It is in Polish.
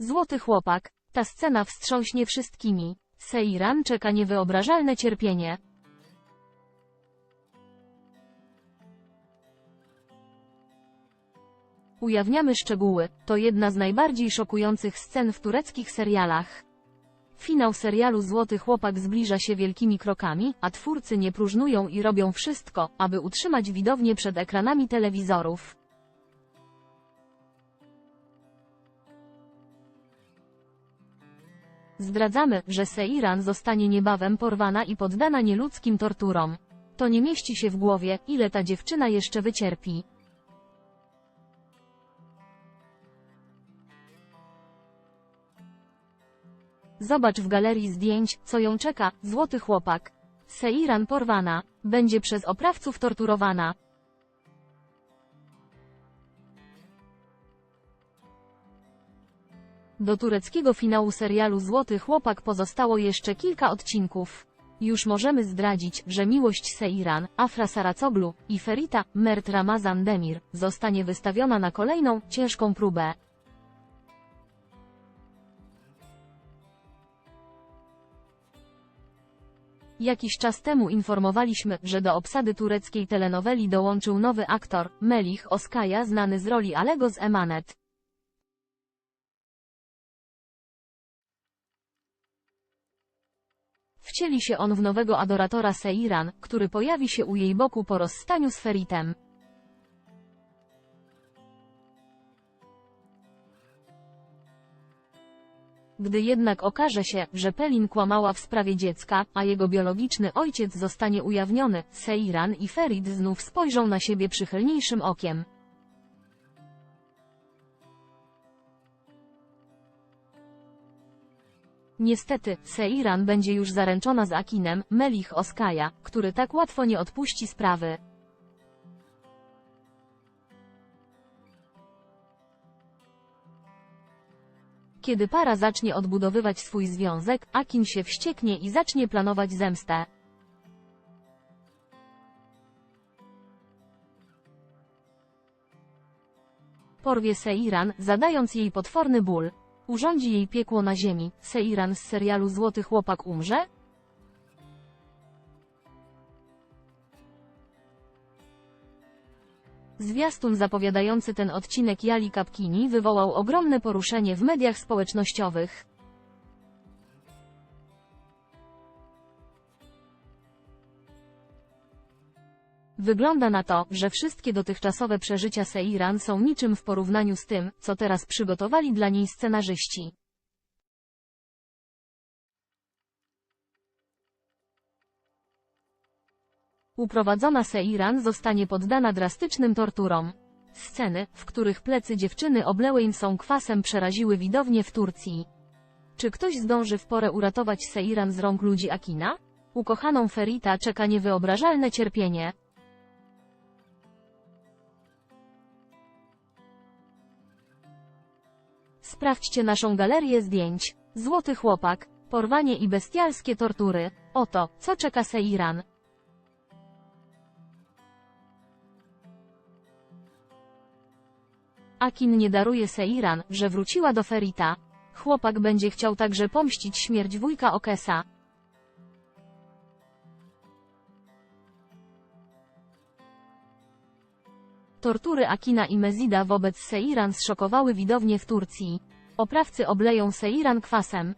Złoty chłopak. Ta scena wstrząśnie wszystkimi. Seiran czeka niewyobrażalne cierpienie. Ujawniamy szczegóły. To jedna z najbardziej szokujących scen w tureckich serialach. Finał serialu Złoty Chłopak zbliża się wielkimi krokami, a twórcy nie próżnują i robią wszystko, aby utrzymać widownię przed ekranami telewizorów. Zdradzamy, że Seiran zostanie niebawem porwana i poddana nieludzkim torturom. To nie mieści się w głowie, ile ta dziewczyna jeszcze wycierpi. Zobacz w galerii zdjęć, co ją czeka, złoty chłopak. Seiran porwana. Będzie przez oprawców torturowana. Do tureckiego finału serialu Złoty Chłopak pozostało jeszcze kilka odcinków. Już możemy zdradzić, że miłość Seiran, Afra Saracoglu i Ferita, Mert Ramazan Demir, zostanie wystawiona na kolejną, ciężką próbę. Jakiś czas temu informowaliśmy, że do obsady tureckiej telenoweli dołączył nowy aktor, Melih Oskaja znany z roli Alego z Emanet. Wcieli się on w nowego adoratora Seiran, który pojawi się u jej boku po rozstaniu z Feritem. Gdy jednak okaże się, że Pelin kłamała w sprawie dziecka, a jego biologiczny ojciec zostanie ujawniony, Seiran i Ferit znów spojrzą na siebie przychylniejszym okiem. Niestety, Seiran będzie już zaręczona z Akinem, Melich Oskaja, który tak łatwo nie odpuści sprawy. Kiedy para zacznie odbudowywać swój związek, Akin się wścieknie i zacznie planować zemstę. Porwie Seiran, zadając jej potworny ból. Urządzi jej piekło na ziemi. Seiran z serialu Złoty Chłopak umrze? Zwiastun zapowiadający ten odcinek Jali Kapkini wywołał ogromne poruszenie w mediach społecznościowych. Wygląda na to, że wszystkie dotychczasowe przeżycia Seiran są niczym w porównaniu z tym, co teraz przygotowali dla niej scenarzyści. Uprowadzona Seiran zostanie poddana drastycznym torturom. Sceny, w których plecy dziewczyny oblełej są kwasem przeraziły widownię w Turcji. Czy ktoś zdąży w porę uratować Seiran z rąk ludzi Akina? Ukochaną Ferita czeka niewyobrażalne cierpienie. Sprawdźcie naszą galerię zdjęć. Złoty chłopak, porwanie i bestialskie tortury. Oto, co czeka Seiran. Akin nie daruje Seiran, że wróciła do Ferita. Chłopak będzie chciał także pomścić śmierć wujka Okesa. Tortury Akina i Mezida wobec Seiran zszokowały widownię w Turcji. Oprawcy obleją Seiran kwasem.